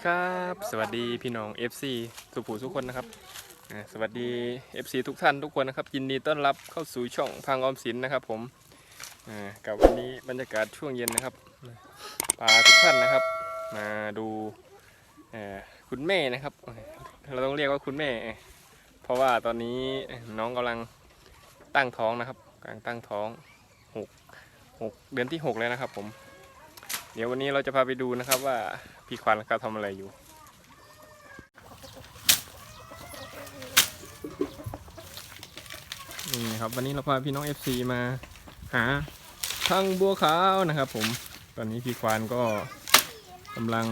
สดีครับ สวัสดีพี่น้อง FC สุภูทุกคนนะครับสวัสดี FC ทุกท่านทุกคนนะครับยินดีต้อนรับเข้าสู่ช่องพังออมสินนะครับ ผมกับวันนี้บรรยากาศช่วงเย็นนะครับพาทุกท่านนะครับ มาดูคุณแม่นะครับ เราต้องเรียกว่าคุณแม่ เพราะว่าตอนนี้น้องกำลังตั้งท้องนะครับกำลังตั้งท้องหกหกเดือนที่หกแล้วนะครับ ผม เดี๋ยววันนี้เราจะพาไปดูนะครับว่าพี่ควันเขาทำอะไรอยู่ นี่ครับวันนี้เราพาพี่น้อง FC มาหาทางบัวขาวนะครับ ผม ตอนนี้พี่ควานก็กำลัง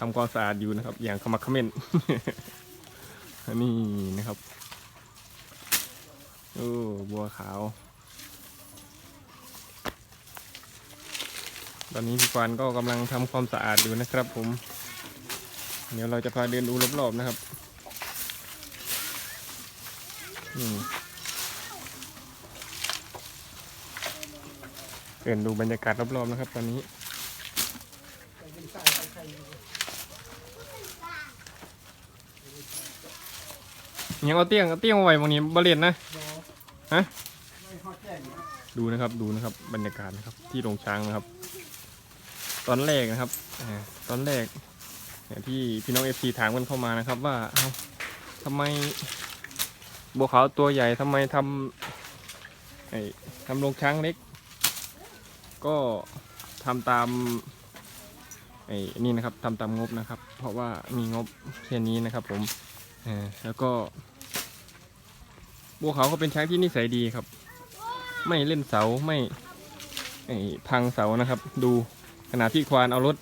ทำความสะอาดอยู่นะครับ อย่างขมักเขม้นนนี้นะครับ โอ้บัวขาว ตอนนี้พี่ควานก็กำลังทำความสะอาดอยู่นะครับ ผม เดี๋ยวเราจะพาเดินดูรอบๆนะครับนี่เดินดูบรรยากาศรอบๆนะครับ ตอนนี้ยังเอาเตียงเอาเตียงมาไว้ตรงนี้บริเวณนะฮะดูนะครับดูนะครับ บรรยากาศนะครับ ที่โรงช้างนะครับ ตอนแรกนะครับอตอนแรกที่พี่น้องเอฟซีถามกันเข้ามานะครับ ว่าเอาทำไมบัวขาวตัวใหญ่ทำไมทำไอ้ทำโรงช้างเล็ก ก็ทำตามไอ้นี่นะครับทำตามงบนะครับ เพราะว่ามีงบแค่นี้นะครับ ผมแล้วก็บัวขาวก็เป็นช้างที่นิสัยดีครับ ไม่เล่นเสาไม่พังเสานะครับ ดู ขนาดพี่ควานเอารถ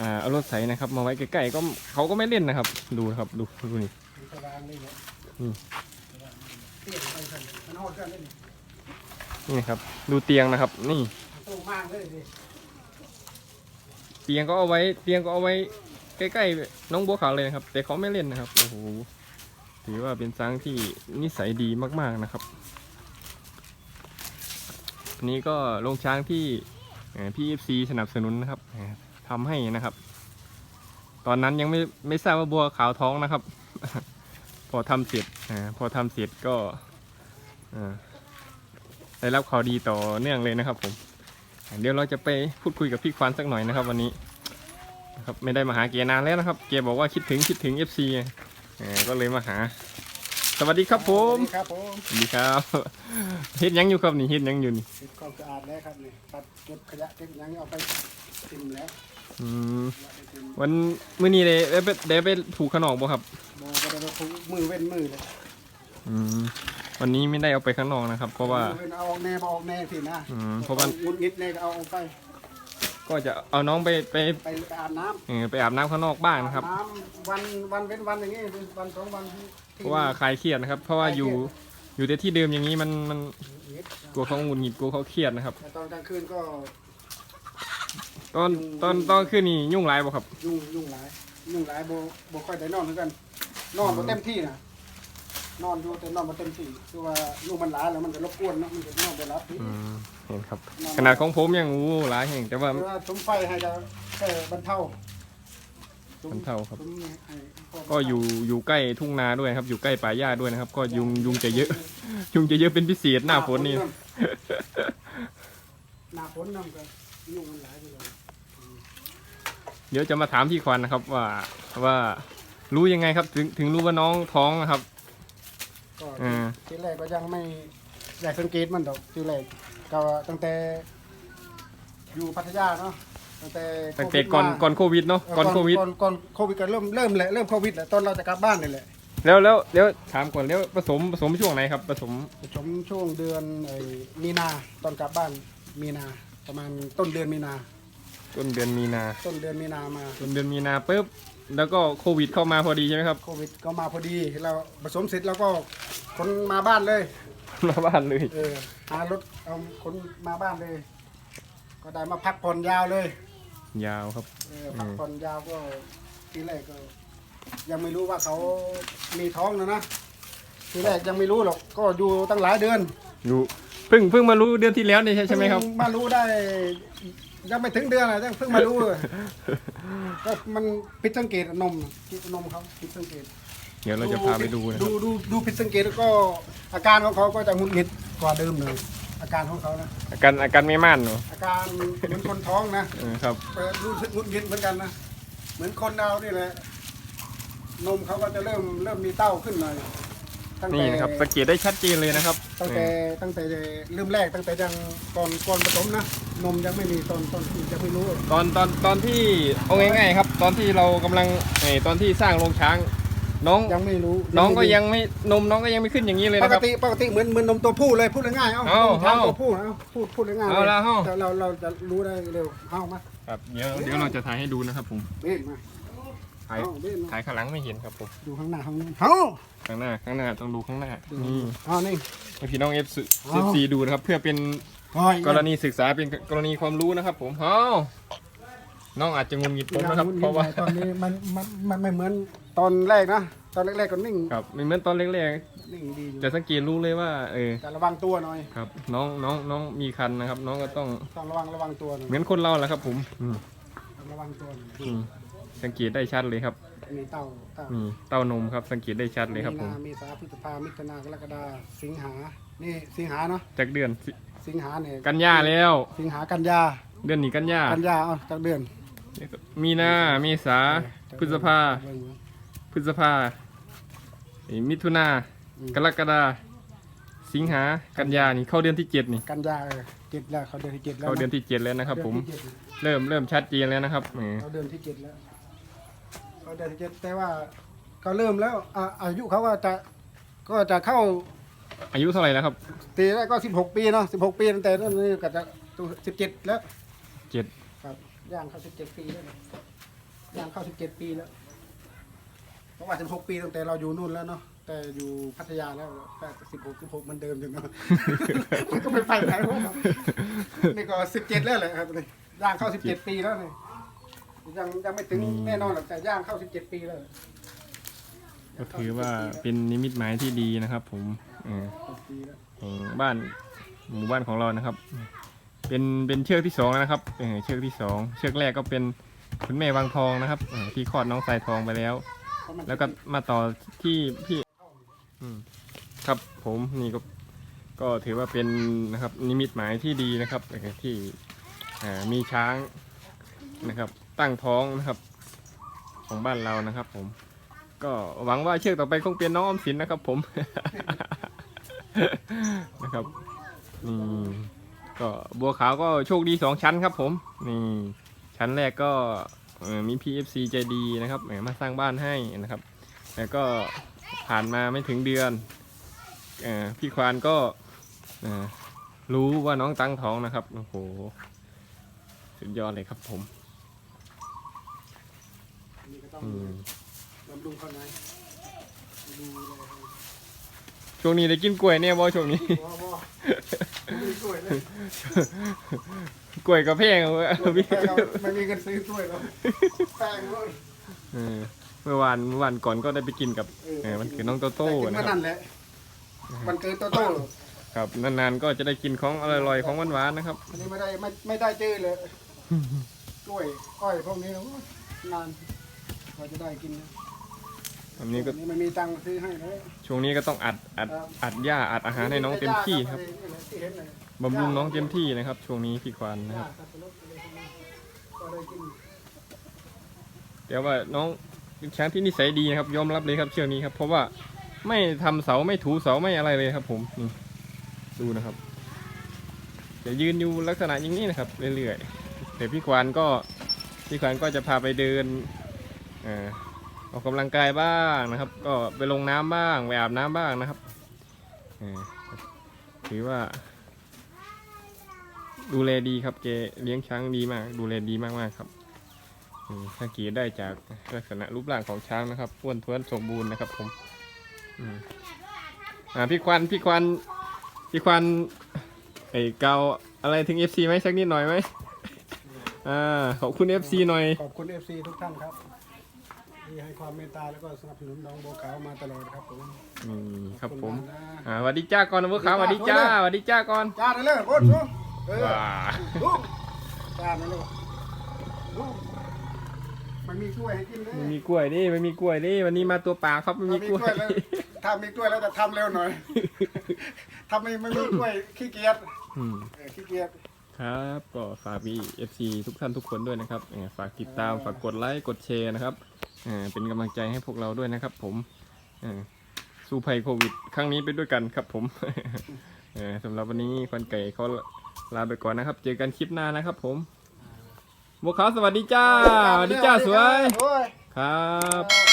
อ่าเอารถไถนะครับ มาไว้ใกล้ๆก็เขาก็ไม่เล่นนะครับ ดูนะครับดูดูนี่สว่างเลยเนี่ยนี่นะครับ ดูเตียงนะครับ นี่เตียงก็เอาไว้เตียงก็เอาไว้ใกล้ๆน้องบัวขาวเลยนะครับ แต่เขาไม่เล่นนะครับโอ้โหถือว่าเป็นช้างที่นิสัยดีมากๆนะครับอันนี้ก็ลงช้างที่ พี่เอฟซีสนับสนุนนะครับเอ่อทำให้นะครับ ตอนนั้นยังไม่ไม่ทราบว่าบัวขาวท้องนะครับ พอทำเสร็จพอทำเสร็จก็ได้รับข่าวดีต่อเนื่องเลยนะครับ ผม เดี๋ยวเราจะไปพูดคุยกับพี่ควานสักหน่อยนะครับ วันนี้ครับไม่ได้มาหาเกียนานแล้วนะครับ เกียบอกว่าคิดถึงคิดถึง FC เออก็เลยมาหา สวัสดีครับผมสวัสดีครับผมสวัสดีครับเฮ็ดหยังอยู่ครับนี่เฮ็ดหยังอยู่นี่เก็บความสะอาดแล้วครับนี่ปัดเก็บขยะเก็บหยังเอาไปทิมแล้วอืมเอาไปทิมวันมื้อนี้ได้ได้ไปได้ไปถูกขนองบ่ครับโบก็ได้มาถูมือเว้นมือเลยอืมวันนี้ไม่ได้เอาไปข้างนอกนะครับ เพราะว่า มือเว้นเอาออกแน่บออกแน่สินะอืมเพราะว่างุดงิดแน่ก็เอาออกไป ก็จะเอาน้องไปไปไปไปอาบน้เออไปอาบน้ำข้างนอกบ้างำนะครับ อาน้ำวันวันเว้นวันอย่างงี้วันสองวันที่เพราะว่าคลายเครียดนะครับ เพราะว่าอยู่อยู่แต่ที่เดิมอย่างนี้มันมันงิดกลัวเขาหงุดหงิดกลัวเขาเครียดนะครับ แต่ตอนกลางคืนก็ตอนตอนตอนคืนนี่ยุ่งไรบ่ครับ ยุ่งยุ่งหลายยุ่งหลายโบโบค่อยได้นอนเหมือนกันนอนบ่เต็มที่นะ นอนอยู่แต่นอนบ่เต็มที่คือว่าลูกมันหลายแล้วมันจะรบกวนเนาะมันจะนอนบ่หลับอืมเห็นครับ ขนาดของผมยังอู้หลายแห่งแต่ว่า คือว่าสมไฟให้จะแค่บรรเทาบรรเทาครับสมให้พก็อยู่อยู่ใกล้ทุ่งนาด้วยครับ อยู่ใกล้ป่าหญ้าด้วยนะครับ ก็ยุงยุงจะเยอะ ยุงจะเยอะเป็นพิเศษหน้าฝนนี่ หน้าฝนนำกันยุ่งมันหลายไปเลยเดี๋ยวจะมาถามพี่ควันนะครับว่าว่ารู้ยังไงครับ ถึงถึงรู้ว่าน้องท้องนะครับก็ อ่าทีแรกก็ยังไม่อยากสังเกตมันดอกทีแรกก็ตั้งแต่อยู่พัทยาเนาะตั้งแต่ตั้งแต่ก่อนก่อนโควิดเนาะก่อนโควิด ก่อนก่อนโควิดก็เริ่มเริ่มแหละเริ่มโควิดแหละตอนเราจะกลับบ้านนี่แหละแล้วแล้วแล้วถามก่อนแล้วผสมผสมช่วงไหนครับผสมชมช่วงเดือนไอ้มีนาตอนกลับบ้านมีนา ประมาณต้นเดือนมีนา ต้นเดือนมีนา ต้นเดือนมีนามา ต้นเดือนมีนาปุ๊บ แล้วก็โควิดเข้ามาพอดีใช่ไหมครับ โควิดก็มาพอดีเราผสมเสร็จแล้วก็คนมาบ้านเลยมาบ้านเลยเออหารถเอาคนมาบ้านเลย ก็ได้มาพักผ่อนยาวเลยยาวครับ เออพักผ่อนยาวก็ทีแรกก็ ยังไม่รู้ว่าเขามีท้องนะนะทีแรกยังไม่รู้หรอกก็อยู่ตั้งหลายเดือนอยู่เพิ่งเพิ่งมารู้เดือนที่แล้วนี่ใช่ใช่ไหมครับ เพิ่งมารู้ได้ ยังไม่ถึงเดือนเลยยังเพิ่งมารู้เลย ก็มันผิดสังเกตนมผิดนมเขาผิดสังเกตเดี๋ยวเราจะพาไปดูนะคดูรับดูดูผิดสังเกตแล้วก็อาการของเขาก็จะหงุดหงิดกว่าเดิมเลยอาการของเขานะอาการอาการไม่มั่นเนาะอาการเหมือนคนท้องนะเออครับ เปิดรู้สึกหงุดหงิดเหมือนกันนะเหมือนคนเรานี่แหละนมเขาก็จะเริ่มเริ่มมีเต้าขึ้นหน่อย ตั้งแต่นี่นะครับสังเกตได้ชัดเจนเลยนะครับตั้งแต่ตั้งแต่เริ่มแรกตั้งแต่ยังก่อนก่อนผสมนะนมยังไม่มีตอนตอนที่ยังไม่รู้ตอนตอนตอนที่เอาง่ายๆครับ ตอนที่เรากำลังเออตอนที่สร้างโรงช้าง น้องยังไม่รู้น้องก็ไม่มียังไม่นมน้องก็ยังไม่ขึ้นอย่างนี้เลยปนะกครับ ติปกติเหมือนเหมือนนมตัวผู้เลยพูดง่ายๆเอ้าเอานมช้างเอาตัวผู้นะพูดพูดง่ายๆเอาละเอาแต่เราเราจะรู้ได้เร็วเอามาครับเดี๋ยวเดี๋ยวเราจะถ่ายให้ดูนะครับผมเบ้นมา ถ่ายเอาเบ้นมาถ่ายข้างหลังไม่เห็นครับผม ดูข้างหน้าข้างนู้นเอาข้างหน้า ข้างหน้าต้องดูข้างหน้า นี่เอานี่ให้พี่น้องเอฟซีเอาซีดูนะครับ เพื่อเป็นโอ้ยกรณีศึกษาเป็นกรณีความรู้นะครับ ผมเฮ้าน้องอาจจะงุนงิดผมนะครับ เพราะว่าตอนนี้มันมันมันไม่เหมือนตอนแรกนะ ตอนแรกๆก็นิ่ง ครับไม่เหมือนตอนแรกนิ่งดีอยู่ๆ จะสังเกตรู้เลยว่า เออ แต่ระวังตัวหน่อย ครับ น้องน้องน้องมีคันนะครับ น้องก็ต้อง ต้องระวังระวังตัวหน่อยเหมือนคนเราแหละครับ ผมอืมต้องระวังตัวหน่อยอืม สังเกตได้ชัดเลยครับ มีเต้าเต้านี่เต้านมครับสังเกตได้ชัดเลยครับผมนาเมษาพฤษภามิถุนากรกฎาสิงหา นี่สิงหาเนาะ จากเดือนสิสิงหาเนี่ยกันยาแล้ว สิงหากันยา เดือนนี้กันยากันยาเอาจากเดือน มีนาเมษาพฤษภาเบิ่งพฤษภาเอ้ยมิถุนาอืมกรกฎาสิงหากันยานี่เข้าเดือนที่เจ็ดนี่ กันยาเออเจ็ดแล้ว เขาเดือนที่เจ็ดแล้ว เข้าเดือนที่เจ็ดแล้วนะครับ ผมเดือนที่เจ็ดเริ่มเริ่มชัดเจนแล้วนะครับแหมเขาเดือนที่เจ็ดแล้ว เขาเดือนที่เจ็ดแต่ว่าเขาเริ่มแล้วอะอายุเขาก็จะก็จะเข้าอายุเท่าไหร่แล้วครับตีแรกก็สิบหกปีเนาะสิบหกปีตั้งแต่นั้นนี่ก็จะสิบเจ็ดแล้ว เจ็ดครับย่างเข้าสิบเจ็ดปีแล้วนะย่างเข้าสิบเจ็ดปีแล้วเพราะว่าสิบหกปีตั้งแต่เราอยู่นู่นแล้วเนาะแต่อยู่พัทยาแล้วแต่สิบหกสิบหกมันเดิมอยู่เนาะ มันก็ไม่ไปไหนวะครับนี่ก็สิบเจ็ดแล้วแหละครับนี่ย่างเข้าสิบเจ็ดปีแล้วนี่ยั งยังไม่ถึงแน่นอนหรอกแต่ย่างเข้าสิบเจ็ดปีแล้วก็ถือว่าเป็นนิมิตหมายที่ดีนะครับ ผมเออสิบปีแล้วแห่งบ้านหมู่บ้านของเรานะครับ เป็นเป็นเชือกที่สองแล้วนะครับเออเชือกที่สองเชือกแรกก็เป็นคุณแม่วังทองนะครับเออที่คลอดน้องสายทองไปแล้ว เพราะมันแล้วก็มาต่อที่พี่อืมครับผมนี่ก็ก็ถือว่าเป็นนะครับนิมิตหมายที่ดีนะครับที่อ่ามีช้างนะครับ ตั้งท้องนะครับ ของบ้านเรานะครับ ผม ก็หวังว่าเชือกต่อไปคงเป็นน้องอมสินนะครับ ผม นะครับนี่ก็บัวขาวก็โชคดีสองชั้นครับ ผมนี่ชั้นแรกก็เอ่อมี PFC ใจดีนะครับมาสร้างบ้านให้นะครับแล้วก็ผ่านมาไม่ถึงเดือนอพี่ควานก็รู้ว่าน้องตั้งท้องนะครับ โอ้โห สุดยอดเลยครับผม นี่ก็ต้องอืมบำรุงเขาหน่อยดูแลเขา ช่วงนี้ได้กินกล้วยเนี่ยบอช่วงนี้ว้าวว้าวมีกล้วยเลยกล้วยกับเพงเอาไว้ไม่เราไม่มีเงินซื้อกล้วยแล้วแพงเลยเออเมื่อวานเมื่อวานก่อนก็ได้ไปกินกับเออมันคือน้องโตโต้แต่กินนะมาครับนั่นแหละมันเกินโตโต้ครับนานๆก็จะได้กินของอร่อยๆของหวานๆนะครับ อันนี้ไม่ได้ไม่ไม่ได้เจอเลย กล้วยอ้อยพวกนี้นะโอ้ยนาน กว่าจะได้กินนะอันนี้ก็นี่มันมีตังค์ซื้อให้เลยช่วงนี้ก็ต้องอัดอัดอัดหญ้าอัดอาหารให้น้องเต็มที่ครับนี่แหละที่เห็นเลยบำรุงน้องเต็มที่นะครับ ช่วงนี้พี่ควานนะครับสับปะรดอะไรพวกนี้ก็ได้กินแต่ว่าน้องเป็นช้างที่นิสัยดีนะครับ ยอมรับเลยครับเชือกนี้ครับ เพราะว่าไม่ทำเสาไม่ถูเสาไม่อะไรเลยครับ ผมนี่ดูนะครับจะยืนอยู่ลักษณะอย่างนี้นะครับ เรื่อยๆแต่พี่ควานก็พี่ควานก็จะพาไปเดิน เออออกกำลังกายบ้างนะครับ ก็ไปลงน้ำบ้างไปอาบน้ำบ้างนะครับเออถือว่า ดูแลดีครับแกเลี้ยงช้างดีมาก ดูแลดีมากๆครับอืมสังเกตได้จากลักษณะรูปร่างของช้างนะครับอ้วนท้วนสมบูรณ์นะครับผมอืมอ่าพี่ควันพี่ควันพี่ควันไอ้เกาอะไรถึง FC ไหมสักนิดหน่อยไหมอ่าขอบคุณ FC หน่อย ขอบคุณ FC ทุกท่านครับ ที่ให้ความเมตตาแล้วก็สนับสนุนน้องโบวขาวมาตลอดครับผมอืมครับขอผมณากนะอ่าสวัสดีจ้าก่อนนะพวกเขาสวัสดีจ้าสวัสดีจ้าก่อนจ้าได้เลยโคตรสู้เออว้าสู้จานนั่นเลยโอ้มันมีกล้วยให้กินเลยไม่มีกล้วยนี่ไม่มีกล้วยนี่วันนี้มาตัวเปล่าครับไม่มีถ้ามีกล้กวยล้วยแล้วถ้ามีกล้วยแล้วจะทำเร็วหน่อยถ้าไม่ไม่มีกล้วยขี้เกียจอืม เออขี้เกียจ ครับก็ฝากวีเอฟซีทุกท่านทุกคนด้วยนะครับเอ่อฝากติดตาม ฝากกดไลค์ กดแชร์นะครับ เอ่อเป็นกำลังใจให้พวกเราด้วยนะครับ ผมเอ่อสู้ภัยโควิด ครั้งนี้ไปด้วยกันครับ ผมเอ่อสำหรับวันนี้ควันไก่เขาลาไปก่อนนะครับ เจอกันคลิปหน้านะครับ ผมบวกขาวสวัสดีจ้าสวัสดีจ้าสวยโอ้ยครับครับ